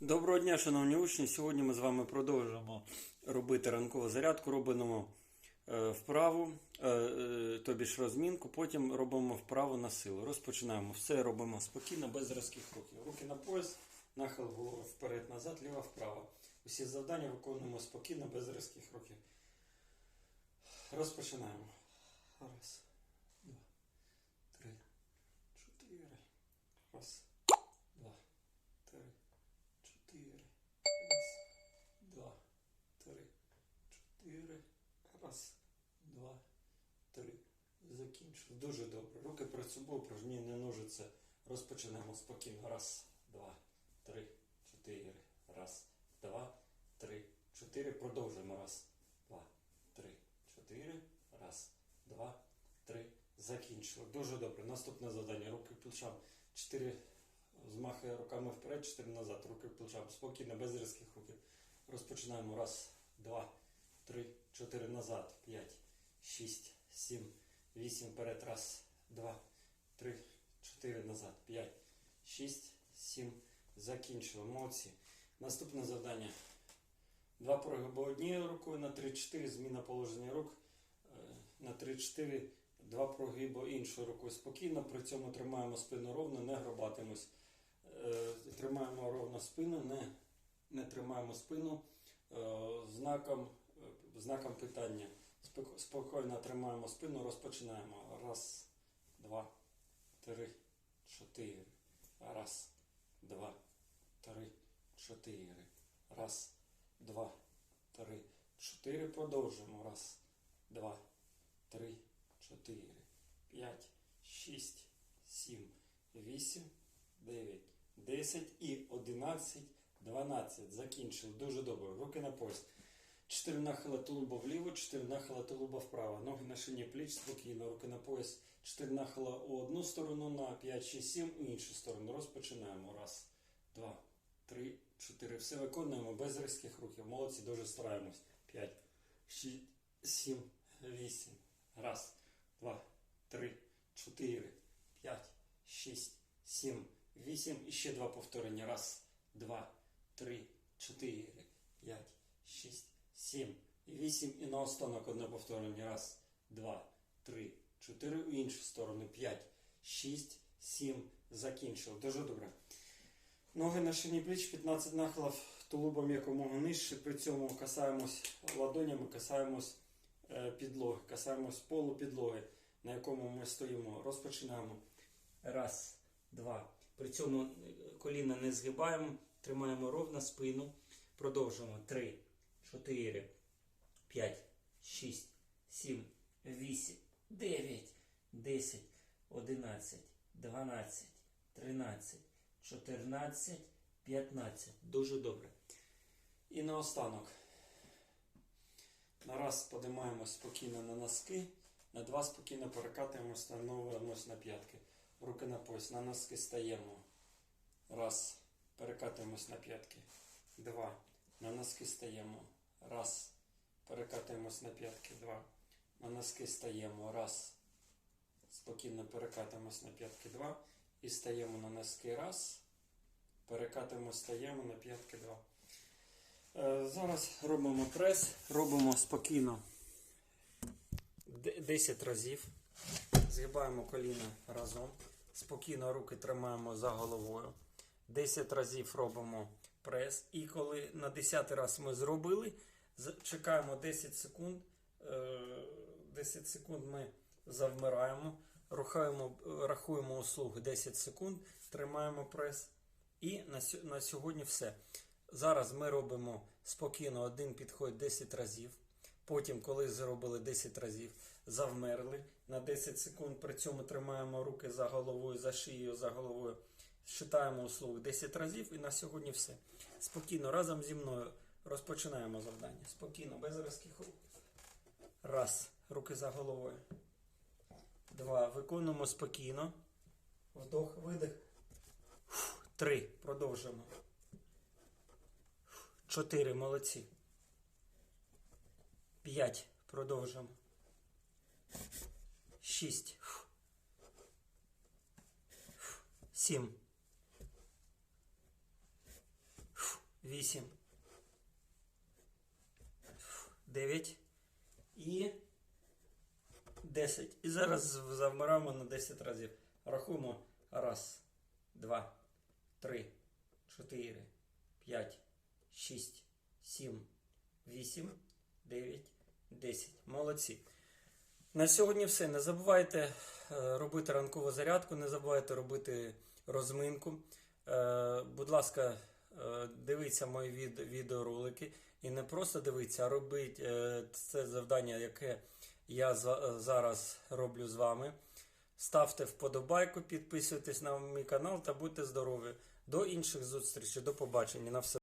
Доброго дня, шановні учні. Сьогодні ми з вами продовжуємо робити ранкову зарядку. Робимо е, вправу, е, е, тобі ж розмінку, потім робимо вправу на силу. Розпочинаємо. Все робимо спокійно, без різких рухів. Руки на пояс, нахил голови вперед-назад, ліва вправо. Усі завдання виконуємо спокійно, без різких рухів. Розпочинаємо. Раз, два, три, чотири. Раз, два, три. Чотири. Раз, два, три, чотири. Раз, два, три. Закінчив. Дуже добре. Руки перед собою, пружні не ножиться. Розпочинаємо спокійно. Раз, два, три, чотири. Раз, два, три, чотири. Продовжуємо. Раз, два, три, чотири. Раз, два, три. Закінчили. Дуже добре. Наступне завдання. Руки плечам. Чотири Змахує руками вперед, 4 назад, руки плечам. Спокійно, без різких рухів. Розпочинаємо. Раз, два, три, чотири назад. П'ять, шість, сім, вісім. Вперед. Раз, два, три, чотири назад. П'ять, шість, сім. Закінчили. Молодці. Наступне завдання. Два прогиби однією рукою на 3-4. Зміна положення рук. Е, На 3-4. Два прогиби іншою рукою спокійно. При цьому тримаємо спину ровно, не гробатимось. Е, Тримаємо ровно спину, не, не тримаємо спину е, знаком, знаком питання. Спокійно тримаємо спину, розпочинаємо. Раз, два, три, чотири. Раз, два, три, чотири. Раз, два, три, чотири. Продовжуємо. Раз, два, три, чотири, п'ять, шість, сім, вісім, дев'ять, десять і одинадцять, дванадцять. Закінчили. Дуже добре. Руки на пояс. Чотири нахила тулуба вліво, чотири нахила тулуба вправо. Ноги на шині пліч, спокійно, руки на пояс. Чотири нахила у одну сторону, на 5, 6, 7 у іншу сторону. Розпочинаємо. Раз, два, три, чотири. Все виконуємо без різких рухів. Молодці, дуже стараємось. П'ять, шість, сім, вісім. Раз, два, три, чотири, п'ять, шість, сім, вісім. І ще два повторення. Раз, два, три, чотири, п'ять, шість, сім, вісім. І наостанок одне повторення. Раз, два, три, чотири. У іншу сторону. П'ять, шість, сім. Закінчили. Дуже добре. Ноги на шині пліч, 15 нахилів тулубом якомога нижче. При цьому касаємось ладонями, касаємось е, підлоги, касаємось полу підлоги, на якому ми стоїмо. Розпочинаємо. Раз, два. При цьому е, коліна не згибаємо, тримаємо ровно спину. Продовжуємо. Три, чотири, п'ять, шість, сім, вісім, дев'ять, десять, одинадцять, дванадцять, тринадцять, чотирнадцять, п'ятнадцять. Дуже добре. І наостанок. На раз подимаємось спокійно на носки, на два спокійно перекатуємось, становимось на п'ятки. Руки на пояс, на носки стаємо. Раз. Перекатуємось на п'ятки. Два. На носки стаємо. Раз. Перекатуємось на п'ятки. Два. На носки стаємо. Раз. Спокійно перекатуємось на п'ятки. Два. І стаємо на носки. Раз. Перекатуємось, стаємо на п'ятки. Два. Е, Зараз робимо прес, робимо спокійно 10 разів. Згибаємо коліна разом. Спокійно руки тримаємо за головою. 10 разів робимо прес. І коли на 10 раз ми зробили, чекаємо 10 секунд. Е, 10 секунд ми завмираємо, рухаємо, рахуємо услуги 10 секунд, тримаємо прес. І на сьогодні все. Зараз ми робимо спокійно один підход 10 разів. Потім, коли зробили 10 разів, завмерли на 10 секунд. При цьому тримаємо руки за головою, за шиєю, за головою. Считаємо услуг 10 разів і на сьогодні все. Спокійно, разом зі мною розпочинаємо завдання. Спокійно, без різких рук. Раз. Руки за головою. Два. Виконуємо спокійно. Вдох, видих. Три. Продовжуємо. Чотири. Молодці. П'ять. Продовжуємо. Шість. Сім. 8, 9 і 10. І зараз завмираємо на 10 разів. Рахуємо. Раз, два, три, чотири, п'ять, шість, сім, вісім, дев'ять, десять. Молодці. На сьогодні все. Не забувайте е, робити ранкову зарядку, не забувайте робити розминку. Е, Будь ласка, дивіться мої від- відеоролики і не просто дивіться, а робіть е, це завдання, яке я за- зараз роблю з вами. Ставте вподобайку, підписуйтесь на мій канал та будьте здорові. До інших зустрічей, до побачення. На все.